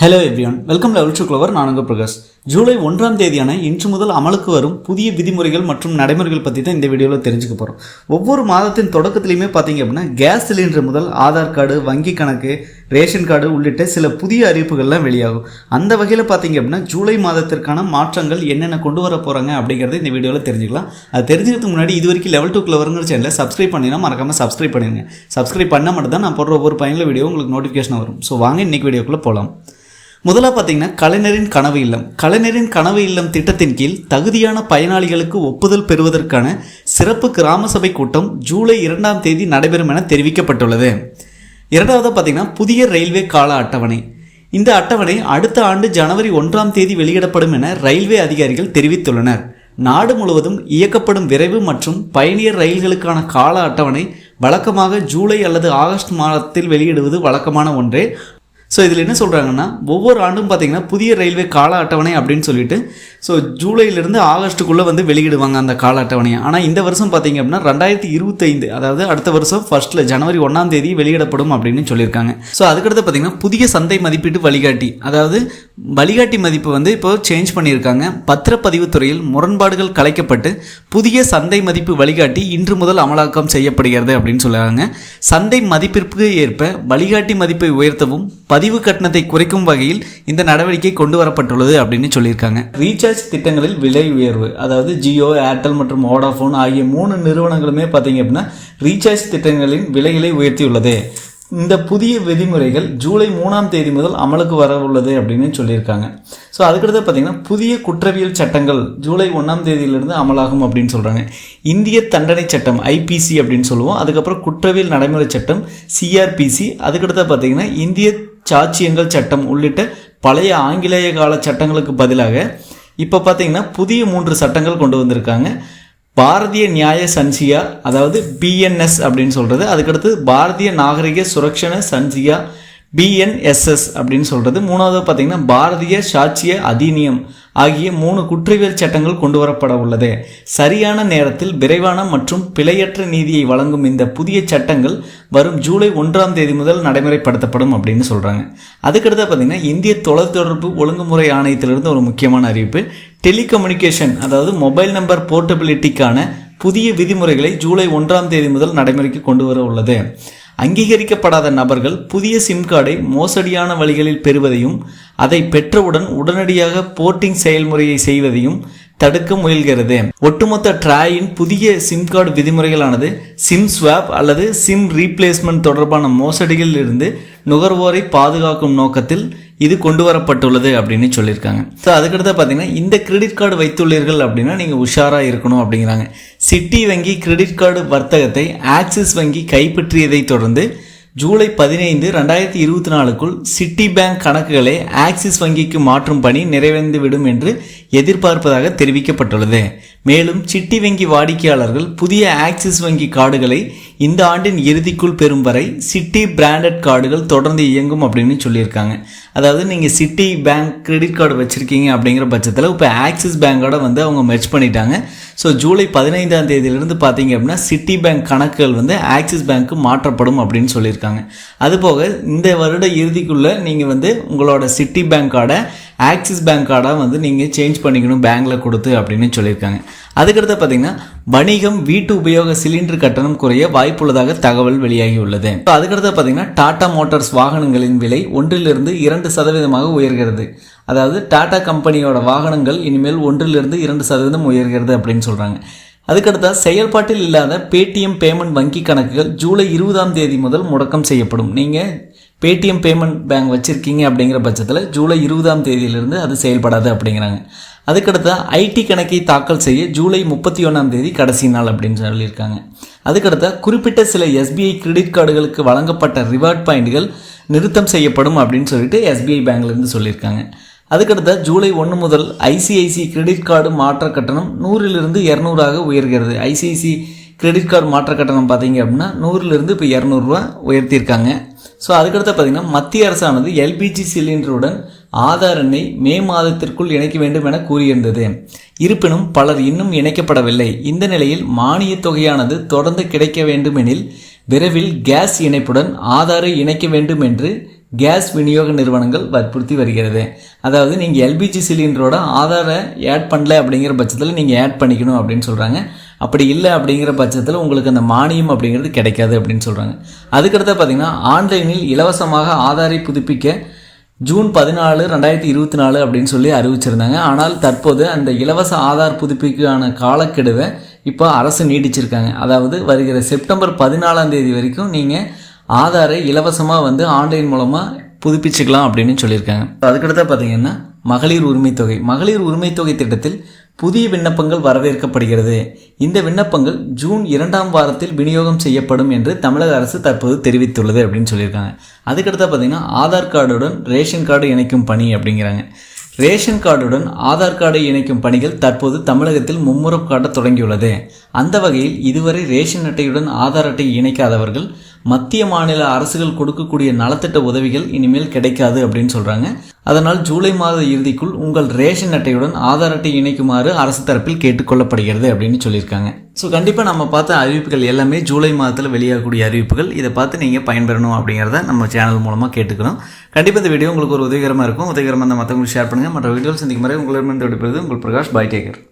Hello everyone welcome level to clever நான் Prakash. July ஒன்றாம் தேதியான இன்று முதல் அமலுக்கு வரும் புதிய விதிமுறைகள் மற்றும் நடைமுறைகள் பற்றி தான் இந்த வீடியோவில் தெரிஞ்சுக்க போகிறோம் ஒவ்வொரு மாதத்தின் தொடக்கத்துலையுமே பார்த்தீங்க அப்படின்னா கேஸ் சிலிண்டர் முதல் ஆதார் கார்டு வங்கி கணக்கு ரேஷன் கார்டு உள்ளிட்ட சில புதிய அறிவிப்புகள்லாம் வெளியாகும். அந்த வகையில் பார்த்தீங்க அப்படின்னா ஜூலை மாதத்திற்கான மாற்றங்கள் என்னென்ன கொண்டு வர போகிறாங்க அப்படிங்கிறத இந்த வீடியோவில் தெரிஞ்சுக்கலாம். அது தெரிஞ்சுக்கிறதுக்கு முன்னாடி இது வரைக்கும் லெவல் டூ க்ளவருங்கிற சேனலை சப்ஸ்கிரைப் பண்ணினா மறக்காமல் சப்ஸ்கிரைப் பண்ணிடுங்க. சப்ஸ்கிரைப் பண்ணால் மட்டும் தான் நான் போடுற ஒவ்வொரு பயனுள்ள வீடியோ உங்களுக்கு நோட்டிஃபிகேஷன் வரும். ஸோ வாங்க இன்னைக்கு வீடியோக்குள்ளே போகலாம் முதலாக பார்த்தீங்கன்னா கலைஞரின் கனவு இல்லம். கலைஞரின் கனவு இல்லம் திட்டத்தின் கீழ் தகுதியான பயனாளிகளுக்கு ஒப்புதல் பெறுவதற்கான சிறப்பு கிராம சபை கூட்டம் ஜூலை இரண்டாம் தேதி நடைபெறும் என தெரிவிக்கப்பட்டுள்ளது. இரண்டாவது பார்த்தீங்கன்னா புதிய ரயில்வே கால அட்டவணை. இந்த அட்டவணை அடுத்த ஆண்டு ஜனவரி ஒன்றாம் தேதி வெளியிடப்படும் என ரயில்வே அதிகாரிகள் தெரிவித்துள்ளனர். நாடு முழுவதும் இயக்கப்படும் விரைவு மற்றும் பயணியர் ரயில்களுக்கான கால அட்டவணை வழக்கமாக ஜூலை அல்லது ஆகஸ்ட் மாதத்தில் வெளியிடுவது வழக்கமான ஒன்றே. ஸோ இதில் என்ன சொல்கிறாங்கன்னா ஒவ்வொரு ஆண்டும் பார்த்தீங்கன்னா புதிய ரயில்வே கால அட்டவணை அப்படின்னு சொல்லிட்டு ஸோ ஜூலையிலேருந்து ஆகஸ்ட்டுக்குள்ளே வந்து வெளியிடுவாங்க அந்த கால அட்டவணையை ஆனால் இந்த வருஷம் பார்த்தீங்க அப்படின்னா ரெண்டாயிரத்தி இருபத்தைந்து அதாவது அடுத்த வருஷம் ஃபர்ஸ்ட்டில் ஜனவரி ஒன்றாம் தேதி வெளியிடப்படும் அப்படின்னு சொல்லியிருக்காங்க. ஸோ அதுக்கடுத்து பார்த்தீங்கன்னா புதிய சந்தை மதிப்பீட்டு வழிகாட்டி அதாவது வழிகாட்டி மதிப்பு வந்து இப்போ சேஞ்ச் பண்ணியிருக்காங்க. பத்திரப்பதிவு துறையில் முரண்பாடுகள் கலைக்கப்பட்டு புதிய சந்தை மதிப்பு வழிகாட்டி இன்று முதல் அமலாக்கம் செய்யப்படுகிறது அப்படின்னு சொல்லுறாங்க சந்தை மதிப்பிற்கு ஏற்ப வழிகாட்டி மதிப்பை உயர்த்தவும் பதிவு கட்டணத்தை குறைக்கும் வகையில் இந்த நடவடிக்கை கொண்டு வரப்பட்டுள்ளது அப்படின்னு சொல்லியிருக்காங்க. ரீசார்ஜ் திட்டங்களில் விலை உயர்வு அதாவது ஜியோ ஏர்டெல் மற்றும் வோடாஃபோன் ஆகிய மூணு நிறுவனங்களுமே பார்த்தீங்க அப்படின்னா ரீசார்ஜ் திட்டங்களின் விலைகளை உயர்த்தியுள்ளது. இந்த புதிய விதிமுறைகள் ஜூலை மூணாம் தேதி முதல் அமலுக்கு வர உள்ளது அப்படின்னு சொல்லியிருக்காங்க. ஸோ அதுக்கடுத்து பார்த்தீங்கன்னா புதிய குற்றவியல் சட்டங்கள் ஜூலை ஒன்றாம் தேதியிலிருந்து அமலாகும் அப்படின்னு சொல்கிறாங்க இந்திய தண்டனை சட்டம் ஐபிசி அப்படின்னு சொல்லுவோம். அதுக்கப்புறம் குற்றவியல் நடைமுறை சட்டம் சிஆர்பிசி அதுக்கடுத்து பார்த்தீங்கன்னா இந்திய சாட்சியங்கள் சட்டம் உள்ளிட்ட பழைய ஆங்கிலேய கால சட்டங்களுக்கு பதிலாக இப்போ பார்த்தீங்கன்னா புதிய மூன்று சட்டங்கள் கொண்டு வந்திருக்காங்க. பாரதிய நியாய சன்சியா அதாவது பிஎன்எஸ் அப்படின்னு சொல்கிறது அதுக்கடுத்து பாரதிய நாகரிக சுரக்ஷண சன்சியா பிஎன்எஸ்எஸ் அப்படின்னு சொல்கிறது மூணாவது பார்த்தீங்கன்னா பாரதிய சாட்சிய அதிநியம் ஆகிய மூணு குற்றவியல் சட்டங்கள் கொண்டு வரப்பட உள்ளது. சரியான நேரத்தில் விரைவான மற்றும் பிழையற்ற நீதியை வழங்கும் இந்த புதிய சட்டங்கள் வரும் ஜூலை ஒன்றாம் தேதி முதல் நடைமுறைப்படுத்தப்படும் அப்படின்னு சொல்கிறாங்க அதுக்கடுத்து பார்த்தீங்கன்னா இந்திய தொலைத்தொடர்பு ஒழுங்குமுறை ஆணையத்திலிருந்து ஒரு முக்கியமான அறிவிப்பு. டெலிகம்யூனிகேஷன் அதாவது மொபைல் நம்பர் போர்ட்டபிலிட்டிக்கான புதிய விதிமுறைகளை ஜூலை ஒன்றாம் தேதி முதல் நடைமுறைக்கு கொண்டு வர உள்ளது. அங்கீகரிக்கப்படாத நபர்கள் புதிய சிம் கார்டை மோசடியான வழிகளில் பெறுவதையும் அதை பெற்றவுடன் உடனடியாக போர்ட்டிங் செயல்முறையை செய்வதையும் தடுக்க முயல்கிறது. ஒட்டுமொத்த ட்ராயின் புதிய சிம் கார்டு விதிமுறைகளானது சிம் ஸ்வாப் அல்லது சிம் ரீப்ளேஸ்மெண்ட் தொடர்பான மோசடிகளில் இருந்து நுகர்வோரை பாதுகாக்கும் நோக்கத்தில் இது கொண்டு வரப்பட்டுள்ளது அப்படின்னு சொல்லியிருக்காங்க. ஸோ அதுக்கடுத்து பார்த்தீங்கன்னா இந்த கிரெடிட் கார்டு வைத்துள்ளீர்கள் அப்படின்னா நீங்கள் உஷாராக இருக்கணும் அப்படிங்கிறாங்க. சிட்டி வங்கி கிரெடிட் கார்டு வர்த்தகத்தை ஆக்சிஸ் வங்கி கைப்பற்றியதை தொடர்ந்து ஜூலை பதினைந்து ரெண்டாயிரத்தி இருபத்தி நாலுக்குள் சிட்டி பேங்க் கணக்குகளை ஆக்சிஸ் வங்கிக்கு மாற்றும் பணி நிறைவடைந்துவிடும் என்று எதிர்பார்ப்பதாக தெரிவிக்கப்பட்டுள்ளது. மேலும் சிட்டி வங்கி வாடிக்கையாளர்கள் புதிய ஆக்சிஸ் வங்கி கார்டுகளை இந்த ஆண்டின் இறுதிக்குள் பெறும் வரை சிட்டி பிராண்டட் கார்டுகள் தொடர்ந்து இயங்கும் அப்படின்னு சொல்லியிருக்காங்க. அதாவது நீங்கள் சிட்டி பேங்க் கிரெடிட் கார்டு வச்சுருக்கீங்க அப்படிங்கிற பட்சத்தில் இப்போ ஆக்சிஸ் பேங்கோட வந்து அவங்க மெர்ச் பண்ணிட்டாங்க. ஸோ ஜூலை பதினைந்தாம் தேதியிலிருந்து பார்த்தீங்க அப்படின்னா சிட்டி பேங்க் கணக்குகள் வந்து ஆக்சிஸ் பேங்க்கு மாற்றப்படும் அப்படின்னு சொல்லியிருக்காங்க. அதுபோக இந்த வருட இறுதிக்குள்ளே நீங்கள் வந்து உங்களோட சிட்டி பேங்க் கார்டை ஆக்சிஸ் பேங்க் கார்டாக வந்து நீங்கள் சேஞ்ச் பண்ணிக்கணும் பேங்க்கில் கொடுத்து அப்படின்னு சொல்லியிருக்காங்க. அதுக்கடுத்து பார்த்தீங்கன்னா வணிகம் வீட்டு உபயோக சிலிண்டர் கட்டணம் குறைய வாய்ப்புள்ளதாக தகவல் வெளியாகி உள்ளது. இப்போ அதுக்கடுத்து பார்த்தீங்கன்னா டாடா மோட்டார்ஸ் வாகனங்களின் விலை ஒன்றிலிருந்து இரண்டு சதவீதமாக உயர்கிறது. அதாவது டாடா கம்பெனியோட வாகனங்கள் இனிமேல் ஒன்றிலிருந்து இரண்டு சதவீதம் உயர்கிறது அப்படின்னு சொல்கிறாங்க அதுக்கடுத்தா செயல்பாட்டில் இல்லாத பேடிஎம் பேமெண்ட் வங்கி கணக்குகள் ஜூலை இருபதாம் தேதி முதல் முடக்கம் செய்யப்படும். நீங்கள் பேடிஎம் பேமெண்ட் பேங்க் வச்சுருக்கீங்க அப்படிங்கிற பட்சத்தில் ஜூலை இருபதாம் தேதியிலிருந்து அது செயல்படாது அப்படிங்கிறாங்க. அதுக்கடுத்த ஐடி கணக்கை தாக்கல் செய்ய ஜூலை முப்பத்தி ஒன்றாம் தேதி கடைசி நாள் அப்படின்னு சொல்லியிருக்காங்க. அதுக்கடுத்த குறிப்பிட்ட சில எஸ்பிஐ கிரெடிட் கார்டுகளுக்கு வழங்கப்பட்ட ரிவார்ட் பாயிண்ட்கள் நிறுத்தம் செய்யப்படும் அப்படின்னு சொல்லிட்டு எஸ்பிஐ பேங்க்லேருந்து சொல்லியிருக்காங்க. அதுக்கடுத்த ஜூலை ஒன்று முதல் ஐசிஐசி கிரெடிட் கார்டு மாற்ற கட்டணம் நூறிலிருந்து இரநூறாக உயர்கிறது. ஐசிஐசி கிரெடிட் கார்டு மாற்ற கட்டணம் பார்த்தீங்க அப்படின்னா நூறுலேருந்து இப்போ இரநூறுவா உயர்த்தியிருக்காங்க. ஸோ அதுக்கடுத்து பார்த்தீங்கன்னா மத்திய அரசானது எல்பிஜி சிலிண்டருடன் ஆதார் எண்ணை மே மாதத்திற்குள் இணைக்க வேண்டும் என கூறியிருந்தது. இருப்பினும் பலர் இன்னும் இணைக்கப்படவில்லை. இந்த நிலையில் மானியத் தொகையானது தொடர்ந்து கிடைக்க வேண்டுமெனில் விரைவில் கேஸ் இணைப்புடன் ஆதாரை இணைக்க வேண்டும் என்று கேஸ் விநியோக நிறுவனங்கள் வற்புறுத்தி வருகிறது. அதாவது நீங்கள் எல்பிஜி சிலிண்டரோட ஆதாரை ஆட் பண்ணல அப்படிங்கிற பட்சத்தில் நீங்கள் ஆட் பண்ணிக்கணும் அப்படின்னு சொல்கிறாங்க அப்படி இல்லை அப்படிங்கிற பட்சத்தில் உங்களுக்கு அந்த மானியம் அப்படிங்கிறது கிடைக்காது அப்படின்னு சொல்கிறாங்க அதுக்கடுத்து பார்த்தீங்கன்னா ஆன்லைனில் இலவசமாக ஆதாரை புதுப்பிக்க ஜூன் பதினாலு ரெண்டாயிரத்தி இருபத்தி நாலு அப்படின்னு சொல்லி அறிவிச்சிருந்தாங்க. ஆனால் தற்போது அந்த இலவச ஆதார் புதுப்பிக்கான காலக்கெடுவை இப்போ அரசு நீடிச்சிருக்காங்க அதாவது வருகிற செப்டம்பர் பதினாலாம் தேதி வரைக்கும் நீங்கள் ஆதாரை இலவசமாக வந்து ஆன்லைன் மூலமாக புதுப்பிச்சுக்கலாம் அப்படின்னு சொல்லியிருக்காங்க. அதுக்கடுத்து பார்த்தீங்கன்னா மகளிர் உரிமைத்தொகை மகளிர் உரிமை தொகை திட்டத்தில் புதிய விண்ணப்பங்கள் வரவேற்கப்படுகிறது. இந்த விண்ணப்பங்கள் ஜூன் இரண்டாம் வாரத்தில் விநியோகம் செய்யப்படும் என்று தமிழக அரசு தற்போது தெரிவித்துள்ளது அப்படின்னு சொல்லியிருக்காங்க. அதுக்கடுத்து பார்த்தீங்கன்னா ஆதார் கார்டுடன் ரேஷன் கார்டு இணைக்கும் பணி அப்படிங்கிறாங்க. ரேஷன் கார்டுடன் ஆதார் கார்டை இணைக்கும் பணிகள் தற்போது தமிழகத்தில் மும்முரம் காட்ட தொடங்கியுள்ளது. அந்த வகையில் இதுவரை ரேஷன் அட்டையுடன் ஆதார் அட்டை இணைக்காதவர்கள் மத்திய மாநில அரசுகள் கொடுக்கக்கூடிய நலத்திட்ட உதவிகள் இனிமேல் கிடைக்காது அப்படின்னு சொல்கிறாங்க அதனால் ஜூலை மாத இறுதிக்குள் உங்கள் ரேஷன் அட்டையுடன் ஆதார் அட்டை இணைக்குமாறு அரசு தரப்பில் கேட்டுக்கொள்ளப்படுகிறது அப்படின்னு சொல்லியிருக்காங்க. ஸோ கண்டிப்பாக நம்ம பார்த்த அறிவிப்புகள் எல்லாமே ஜூலை மாதத்தில் வெளியாகக்கூடிய அறிவிப்புகள். இதை பார்த்து நீங்கள் பயன்பெறணும் அப்படிங்கிறத நம்ம சேனல் மூலமாக கேட்டுக்கிறோம் கண்டிப்பாக இந்த வீடியோ உங்களுக்கு ஒரு உதவிகரமாக இருக்கும். உதவிகரமாக இருந்தால் மற்றவங்களுக்கு ஷேர் பண்ணுங்கள் மற்ற வீடியோவில் சந்திக்கும் வரை உங்களிடமிருந்து விடுப்பது உங்கள் பிரகாஷ் பாய் டேக்கர்